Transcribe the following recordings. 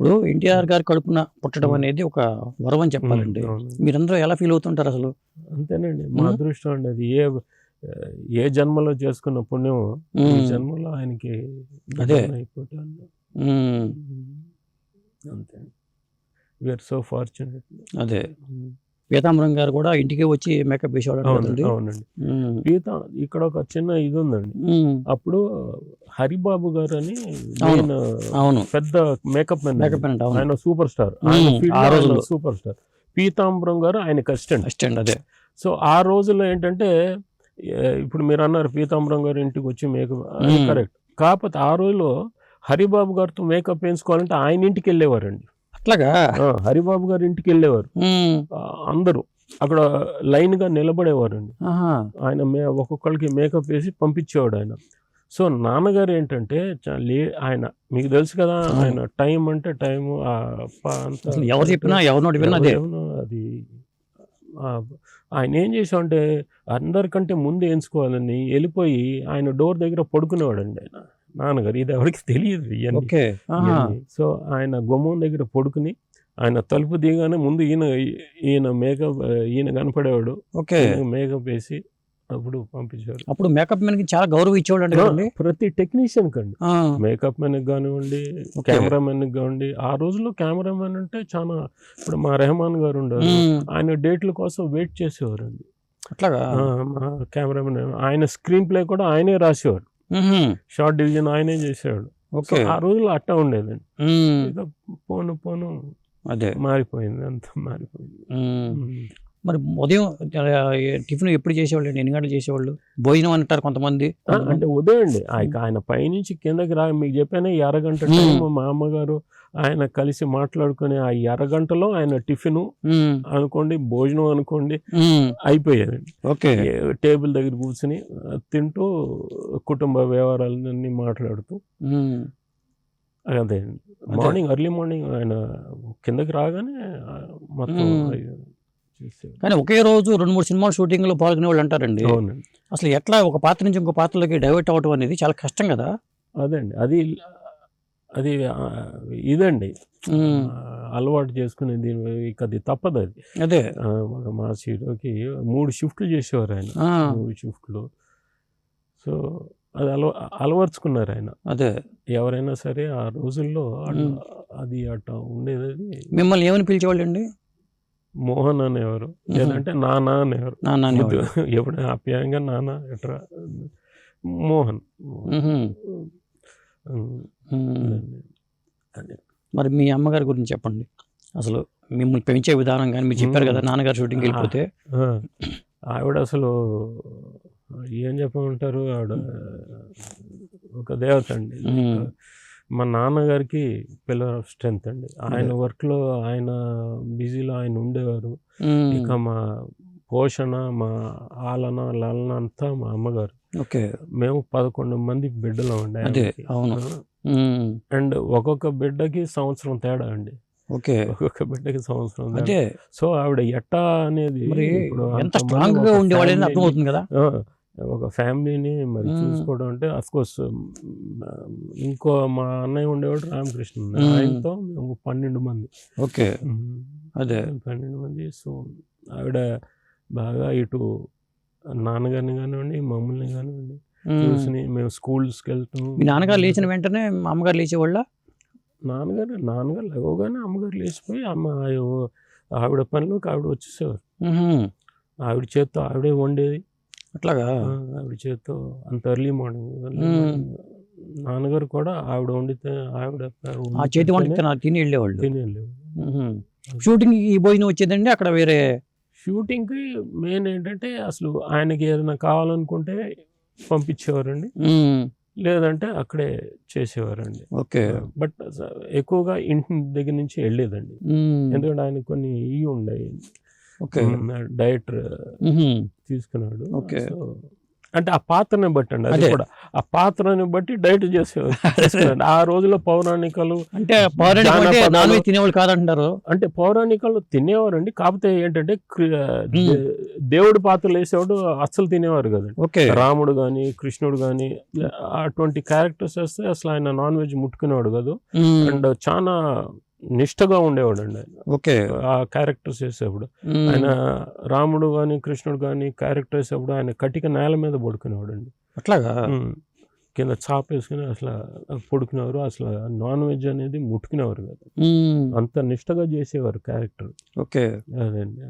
ఇప్పుడు ఎన్టీఆర్ గారి కడుపున పుట్టడం ఉమ్. అనేది ఒక వరం అని చెప్పాలండి. ఉమ్, అవును. మీరందరూ ఎలా ఫీల్ అవుతుంటారు అసలు? అంతేనండి. మా. అదృష్టం అండి అది. ఏ ఏ జన్మలో చేసుకున్న పుణ్యం ఈ. జన్మలో ఆయనకి అదే. అంతే వీఆర్ సో ఫార్చునేట్ అదే. పీతాంబరం గారు కూడా ఇంటికి వచ్చి మేకప్ వేసేవాడు అవునండి ఉమ్, పీత ఇక్కడ ఒక చిన్న ఇది ఉందండి అప్పుడు హరిబాబు గారు అని అవును. మెయిన్ పెద్ద మేకప్ మెన్ మేకప్ అవును. ఆయన సూపర్ స్టార్. ఆయన. Super star. పీతాంబరం గారు ఆయనకి అసిస్టెంట్ అసిస్టెంట్ అదే. సో ఆ రోజుల్లో ఏంటంటే ఇప్పుడు మీరు అన్నారు పీతాంబరం గారు ఇంటికి వచ్చి మేకప్. కరెక్ట్. కాకపోతే ఆ రోజుల్లో హరిబాబు గారితో మేకప్ వేయించుకోవాలంటే ఆయన ఇంటికి వెళ్ళేవారండి. అట్లాగా హరిబాబు గారి ఇంటికి వెళ్ళేవారు. అందరూ. అక్కడ లైన్గా నిలబడేవారండి ఆయన మే ఒక్కొక్కరికి మేకప్ వేసి పంపించేవాడు ఆయన. సో నాన్నగారు ఏంటంటే లే ఆయన మీకు తెలుసు కదా. ఆయన టైం అంటే టైం ఎవరు చెప్పినా ఎవరు నోటి విన్నా అదే. ఆయన ఏం చేసామంటే అందరికంటే ముందు ఎంచుకోవాలని వెళ్ళిపోయి ఆయన డోర్ దగ్గర పడుకునేవాడండి ఆయన. నాన్నగారు ఇది ఎవరికి తెలియదు ఇవన్నీ. సో ఆయన గుమ్మం దగ్గర పడుకుని ఆయన తలుపు దిగానే ముందు ఈయన ఈయన మేకప్ ఈయన కనపడేవాడు. ఓకే. మేకప్ వేసి అప్పుడు పంపించాడు అప్పుడు మేకప్ మెన్కి చాలా గౌరవం ఇచ్చేవాళ్ళు అండి కదండి. ప్రతి టెక్నీషియన్ కండి. మేకప్ మెన్ కానివ్వండి ఓకే. కెమెరామెన్ కానివ్వండి ఆ రోజుల్లో కెమెరామెన్ అంటే చాలా ఇప్పుడు మా రెహమాన్ గారు ఉండరు. ఉమ్, ఆయన డేట్ల కోసం వెయిట్ చేసేవారండి. అట్లాగా? ఆ, మా కెమెరామెన్ ఆయన స్క్రీన్ ప్లే కూడా ఆయనే రాసేవాడు ఉహుం, షార్ట్ డివిజన్ ఆయనే చేసేవాడు. ఓకే. ఆ రోజుల్లో అట్టా ఉండేదండి పోను పోను అదే. మారిపోయింది అంతా మారిపోయింది. మరి ఉదయం టిఫిన్ ఎప్పుడు చేసేవాళ్ళు? ఎన్ని గంటలు చేసేవాళ్ళు? భోజనం అంటారు కొంతమంది. అంటే ఉదయం అండి. ఆయన పైనుంచి కిందకి రా మీకు చెప్పాను ఈ అరగంట మా అమ్మగారు ఆయన కలిసి మాట్లాడుకునే ఆ అరగంటలో ఆయన టిఫిన్ అనుకోండి భోజనం అనుకోండి అయిపోయేదండి. ఓకే. టేబుల్ దగ్గర కూర్చుని తింటూ కుటుంబ వ్యవహారాలన్నీ మాట్లాడుతూ అదే మార్నింగ్ ఎర్లీ మార్నింగ్ ఆయన కిందకి రాగానే మొత్తం. కానీ ఒకే రోజు రెండు మూడు సినిమాలు షూటింగ్లో పాల్గొనే వాళ్ళు అంటారండి అసలు ఎట్లా ఒక పాత్ర నుంచి ఇంకో పాత్రలోకి డైవర్ట్ అవ్వడం అనేది చాలా కష్టం కదా? అదండి. అది అది ఇదండి. అలవాటు చేసుకునే దీని అది తప్పదు అది. అదే. మా హీరోకి మూడు షిఫ్ట్లు చేసేవారు ఆయన. మూడు షిఫ్ట్లు. సో అది అలవ అలవర్చుకున్నారు ఆయన. అదే. ఎవరైనా సరే ఆ రోజుల్లో. అది అట్లా ఉండేది. మిమ్మల్ని ఏమని పిలిచేవాళ్ళు అండి మోహన్ అనేవారు. లేదంటే నాన్న అనేవారు. ఎప్పుడు ఆప్యాయంగా నాన్న ఎట్రా? మోహన్. మరి మీ అమ్మగారి గురించి చెప్పండి. అసలు మిమ్మల్ని పెంచే విధానం కానీ మీరు చెప్పారు కదా నాన్నగారు షూటింగ్కి వెళ్ళిపోతే. ఆవిడ అసలు ఏం చెప్పమంటారు? ఆవిడ ఒక దేవత అండి. మా నాన్నగారికి పిల్లర్ ఆఫ్ స్ట్రెంగ్త్ అండి. ఆయన వర్క్లో ఆయన బిజీలో ఆయన ఉండేవారు. ఇక మా పోషణ మా ఆలన లాలన అంతా మా అమ్మగారు. ఓకే. మేము పదకొండు మంది బిడ్డలు ఉండే అవును. అండ్ ఒక్కొక్క బిడ్డకి సంవత్సరం తేడా అండి. ఓకే. ఒక్కొక్క బిడ్డకి సంవత్సరం సో ఆవిడ ఎట్టా అనేది ఎంత స్ట్రాంగ్గా ఉండేవాళ్ళని family అర్థం అవుతుంది కదా ఒక ఫ్యామిలీని మరి. చూసుకోవడం అంటే అఫ్ కోర్స్ ఇంకో మా అన్నయ్య ఉండేవాడు రామకృష్ణ. ఆయనతో మేము పన్నెండు మంది. ఓకే. అదే. పన్నెండు మంది. సో ఆవిడ బాగా ఇటు నాన్నగారిని కానివ్వండి మమ్మల్ని కానివ్వండి. చూసి మేము స్కూల్స్కి వెళ్తాం. మీ నాన్నగారు లేచిన వెంటనే మా అమ్మగారు లేచేవాళ్ళ? నాన్నగారు నాన్నగారు లేవగానే అమ్మగారు లేచిపోయి అమ్మ ఆవిడ పనిలోకి ఆవిడ వచ్చేసేవారు. ఆవిడ చేత్తో ఆవిడే వండేది. అట్లాగా ఆవిడ చేత్తో అంత ఎర్లీ మార్నింగ్. నాన్నగారు కూడా ఆవిడ వండితే ఆవిడ ఆ చేతి వంట తిన- తిని వెళ్ళేవాళ్ళు తినేలేవు ఉహుం. షూటింగ్ ఈ భోజనం వచ్చేదండి అక్కడ వేరే? షూటింగ్కి మెయిన్ ఏంటంటే అసలు ఆయనకి ఏదైనా కావాలనుకుంటే పంపించేవారండి. లేదంటే అక్కడే చేసేవారండి. ఓకే. బట్ ఎక్కువగా ఇంటి దగ్గర నుంచి వెళ్ళేదండి. ఎందుకంటే ఆయన కొన్ని ఇవి ఉన్నాయి ఓకే. తీసుకున్నాడు. ఓకే. అంటే ఆ పాత్రని బట్టి అండి అది. కూడా. ఆ పాత్రని బట్టి డైట్ చేసేవారు తీసుకున్నాడు. ఆ రోజుల్లో పౌరాణికాలు అంటే పౌరాణికం తినేవాళ్ళు కాదంటారు? అంటే పౌరాణికాలు తినేవారండి. కాకపోతే ఏంటంటే దేవుడి పాత్రలు వేసేవాడు అస్సలు తినేవారు కదండి. ఓకే. రాముడు కానీ కృష్ణుడు కానీ అటువంటి క్యారెక్టర్స్ వస్తే అసలు ఆయన నాన్ వెజ్ ముట్టుకునేవాడు కాదు. అండ్ చాలా నిష్టగా ఉండేవాడండి ఆయన. ఓకే. ఆ క్యారెక్టర్స్ చేసేప్పుడు ఆయన రాముడు కానీ కృష్ణుడు కానీ క్యారెక్టర్ వేసేప్పుడు ఆయన కటిక నేల మీద పడుకునేవాడండి. అట్లాగా? ఉమ్. కింద చాప వేసుకుని అసలు పడుకునేవారు. అసలు నాన్ వెజ్ అనేది ముట్టుకునేవారు కదా. అంత నిష్టగా చేసేవారు క్యారెక్టర్ ఓకే. అదండి.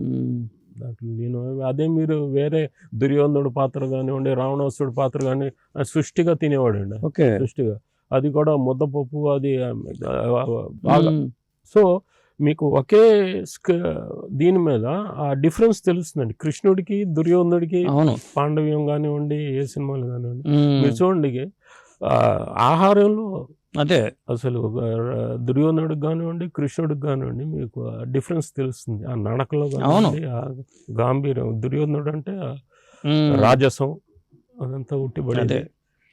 ఉమ్, దాంట్లో నేను అదే మీరు వేరే దుర్యోధనుడు పాత్ర కానివ్వండి రావణాసుడు పాత్ర కానీ సృష్టిగా తినేవాడండి. ఓకే. సృష్టిగా. అది కూడా ముద్దపప్పు అది బాగా. సో మీకు ఒకే దీని మీద ఆ డిఫరెన్స్ తెలుస్తుందండి. కృష్ణుడికి దుర్యోధనుడికి పాండవ్యం కానివ్వండి ఏ సినిమాలు కానివ్వండి. మీరు చూడండి ఆ, ఆహారంలో అదే. అసలు దుర్యోధనుడికి కానివ్వండి కృష్ణుడికి కానివ్వండి మీకు డిఫరెన్స్ తెలుస్తుంది. ఆ నడకలో కానివ్వండి ఆ గాంభీర్యం. దుర్యోధనుడు అంటే రాజసం అదంతా ఉట్టిబడి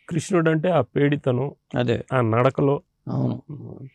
కృష్ణుడు అంటే ఆ పేడితనం అదే. ఆ నడకలో. అవును.